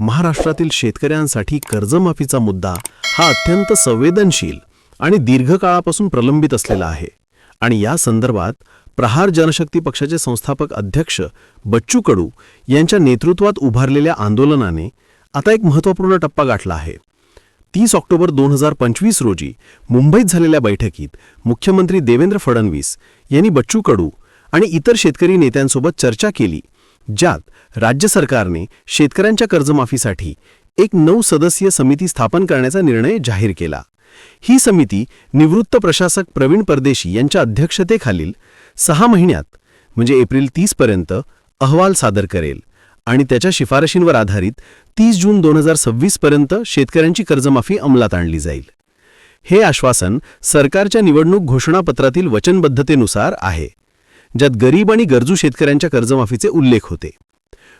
महाराष्ट्रातील शेतकऱ्यांसाठी कर्जमाफीचा मुद्दा हा अत्यंत संवेदनशील आणि दीर्घकाळापासून प्रलंबित असलेला आहे. आणि या संदर्भात प्रहार जनशक्ती पक्षाचे संस्थापक अध्यक्ष बच्चू कडू यांच्या नेतृत्वात उभारलेल्या आंदोलनाने आता एक महत्त्वपूर्ण टप्पा गाठला आहे. तीस ऑक्टोबर दोन हजार पंचवीस रोजी मुंबईत झालेल्या बैठकीत मुख्यमंत्री देवेंद्र फडणवीस यांनी बच्चू कडू आणि इतर शेतकरी नेत्यांसोबत चर्चा केली ज्यात राज्य सरकारने शेतकऱ्यांच्या कर्जमाफीसाठी एक नऊ सदस्यीय समिती स्थापन करण्याचा निर्णय जाहीर केला. ही समिती निवृत्त प्रशासक प्रवीण परदेशी यांच्या अध्यक्षतेखालील सहा महिन्यात म्हणजे एप्रिल तीस पर्यंत अहवाल सादर करेल आणि त्याच्या शिफारशींवर आधारित तीस जून दोन हजार सव्वीस पर्यंत शेतकऱ्यांची कर्जमाफी अंमलात आणली जाईल. हे आश्वासन सरकारच्या निवडणूक घोषणापत्रातील वचनबद्धतेनुसार आहे. ज्यात गरीब आणि गरजू शेतकऱ्यांच्या कर्जमाफीचे उल्लेख होते.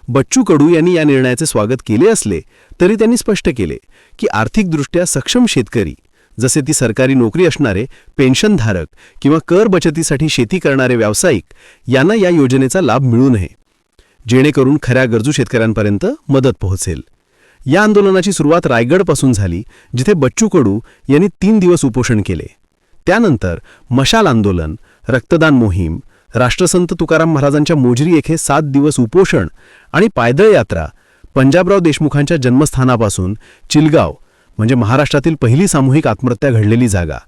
बच्चू कडू यांनी या निर्णयाचे स्वागत केले असले तरी त्यांनी स्पष्ट केले की आर्थिकदृष्ट्या सक्षम शेतकरी जसे ती सरकारी नोकरी असणारे पेन्शनधारक किंवा कर बचतीसाठी शेती करणारे व्यावसायिक यांना या योजनेचा लाभ मिळू नये जेणेकरून खऱ्या गरजू शेतकऱ्यांपर्यंत मदत पोहोचेल. या आंदोलनाची सुरुवात रायगडपासून झाली जिथे बच्चू कडू यांनी तीन दिवस उपोषण केले. त्यानंतर मशाल आंदोलन रक्तदान मोहीम राष्ट्रसंत तुकाराम महाराजांच्या मोजरी येथे सात दिवस उपोषण आणि पायदळ यात्रा पंजाबराव देशमुखांच्या जन्मस्थानापासून चिलगाव म्हणजे महाराष्ट्रातील पहिली सामूहिक आत्महत्या घडलेली जागा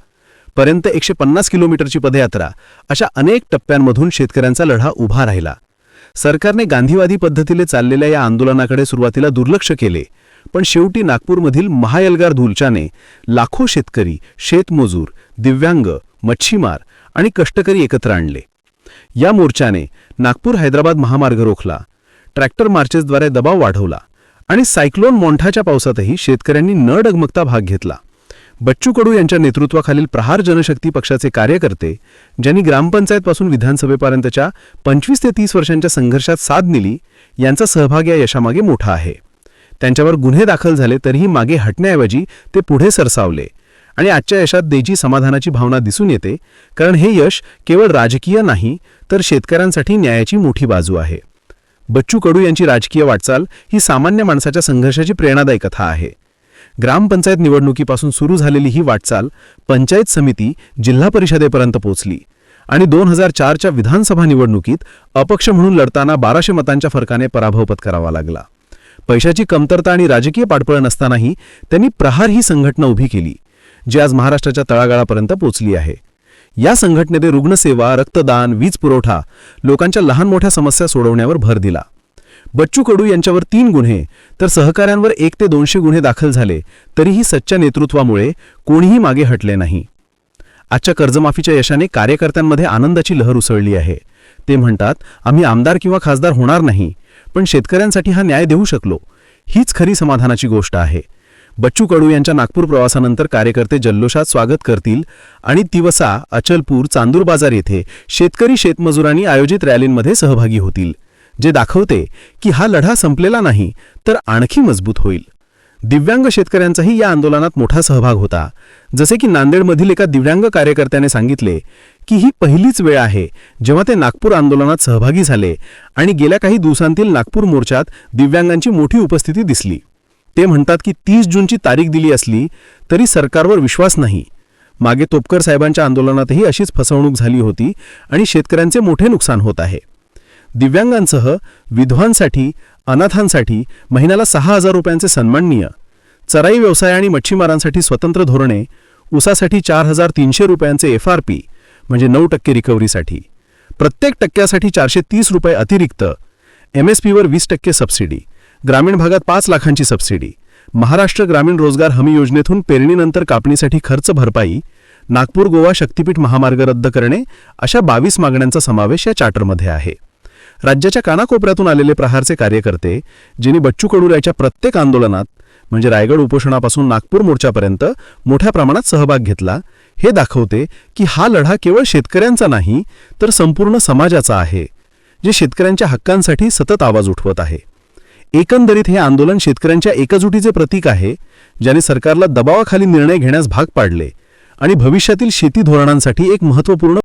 पर्यंत एकशे पन्नास किलोमीटरची पदयात्रा अशा अनेक टप्प्यांमधून शेतकऱ्यांचा लढा उभा राहिला. सरकारने गांधीवादी पद्धतीने चाललेल्या या आंदोलनाकडे सुरुवातीला दुर्लक्ष केले पण शेवटी नागपूरमधील महायलगार धुलच्याने लाखो शेतकरी शेतमजूर दिव्यांग मच्छीमार आणि कष्टकरी एकत्र आणले. या मोर्चाने नागपूर हैदराबाद महामार्ग रोखला ट्रॅक्टर मार्चेसद्वारे दबाव वाढवला आणि सायक्लोन मोंठाच्या पावसातही शेतकऱ्यांनी न डगमगता भाग घेतला. बच्चू कडू यांच्या नेतृत्वाखालील प्रहार जनशक्ती पक्षाचे कार्यकर्ते ज्यांनी ग्रामपंचायतपासून विधानसभेपर्यंतच्या पंचवीस ते तीस वर्षांच्या संघर्षात साथ दिली यांचा सहभाग या यशामागे मोठा आहे. त्यांच्यावर गुन्हे दाखल झाले तरीही मागे हटण्याऐवजी ते पुढे सरसावले. आणि आजच्या यशात देजी समाधानाची भावना दिसून येते कारण हे यश केवळ राजकीय नाही तर शेतकऱ्यांसाठी न्यायाची मोठी बाजू आहे. बच्चू कडू यांची राजकीय वाटचाल ही सामान्य माणसाच्या संघर्षाची प्रेरणादायी कथा आहे. ग्रामपंचायत निवडणुकीपासून सुरू झालेली ही वाटचाल पंचायत समिती जिल्हा परिषदेपर्यंत पोहोचली आणि दोन हजार चारच्या विधानसभा निवडणुकीत अपक्ष म्हणून लढताना बाराशे मतांच्या फरकाने पराभव पत्करावा लागला. पैशाची कमतरता आणि राजकीय पाठबळ नसतानाही त्यांनी प्रहार ही संघटना उभी केली. जी आज महाराष्ट्राच्या तळागाळापर्यंत पोचली आहे. या संघटनेने रुग्णसेवा रक्तदान वीज पुरवठा लोकांच्या लहान मोठ्या समस्या सोडवण्यावर भर दिला. बच्चू कडू यांच्यावर तीन गुन्हे तर सहकाऱ्यांवर एक ते दोनशे गुन्हे दाखल झाले तरीही सच्च्या नेतृत्वामुळे कोणीही मागे हटले नाही. आजच्या कर्जमाफीच्या यशाने कार्यकर्त्यांमध्ये आनंदाची लहर उसळली आहे. ते म्हणतात आम्ही आमदार किंवा खासदार होणार नाही पण शेतकऱ्यांसाठी हा न्याय देऊ शकलो. हीच खरी समाधानाची गोष्ट आहे. बच्चू कडू यांच्या नागपूर प्रवासानंतर कार्यकर्ते जल्लोषात स्वागत करतील आणि तिवसा अचलपूर चांदूर बाजार येथे शेतकरी शेतमजुरांनी आयोजित रॅलींमध्ये सहभागी होतील. जे दाखवते की हा लढा संपलेला नाही तर आणखी मजबूत होईल. दिव्यांग शेतकऱ्यांचाही या आंदोलनात मोठा सहभाग होता. जसे की नांदेडमधील एका दिव्यांग कार्यकर्त्याने सांगितले की ही पहिलीच वेळ आहे जेव्हा ते नागपूर आंदोलनात सहभागी झाले आणि गेल्या काही दिवसांतील नागपूर मोर्चात दिव्यांगांची मोठी उपस्थिती दिसली. ते म्हणतात की तीस जूनची तारीख दिली असली तरी सरकारवर विश्वास नाही. मागे तोपकर साहेबांच्या आंदोलनातही अशीच फसवणूक झाली होती आणि शेतकऱ्यांचे मोठे नुकसान होत आहे. दिव्यांगांसह विधवांसाठी अनाथांसाठी महिन्याला सहा हजार रुपयांचे सन्माननीय चराई व्यवसाय आणि मच्छीमारांसाठी स्वतंत्र धोरणे उसासाठी चार हजार तीनशे रुपयांचे एफ आर पी म्हणजे नऊ टक्के रिकव्हरीसाठी प्रत्येक टक्क्यासाठी चारशे तीस रुपये अतिरिक्त एम एस पीवर वीस टक्के सबसिडी. ग्रामीण भागात पाच लाखांची सबसिडी. महाराष्ट्र ग्रामीण रोजगार हमी योजनेतून पेरणीनंतर कापणीसाठी खर्च भरपाई नागपूर गोवा शक्तीपीठ महामार्ग रद्द करणे अशा बावीस मागण्यांचा समावेश या चार्टरमध्ये आहे. राज्याच्या कानाकोपऱ्यातून आलेले प्रहारचे कार्यकर्ते ज्यांनी बच्चू कडू प्रत्येक आंदोलनात म्हणजे रायगड उपोषणापासून नागपूर मोर्चापर्यंत मोठ्या प्रमाणात सहभाग घेतला हे दाखवते की हा लढा केवळ शेतकऱ्यांचा नाही तर संपूर्ण समाजाचा आहे जे शेतकऱ्यांच्या हक्कांसाठी सतत आवाज उठवत आहे. एकंदरीत हे आंदोलन शेतकऱ्यांच्या एकजुटीचे प्रतीक आहे ज्याने सरकारला दबावाखाली निर्णय घेण्यास भाग पाडले आणि भविष्यातील शेती धोरणांसाठी एक महत्त्वपूर्ण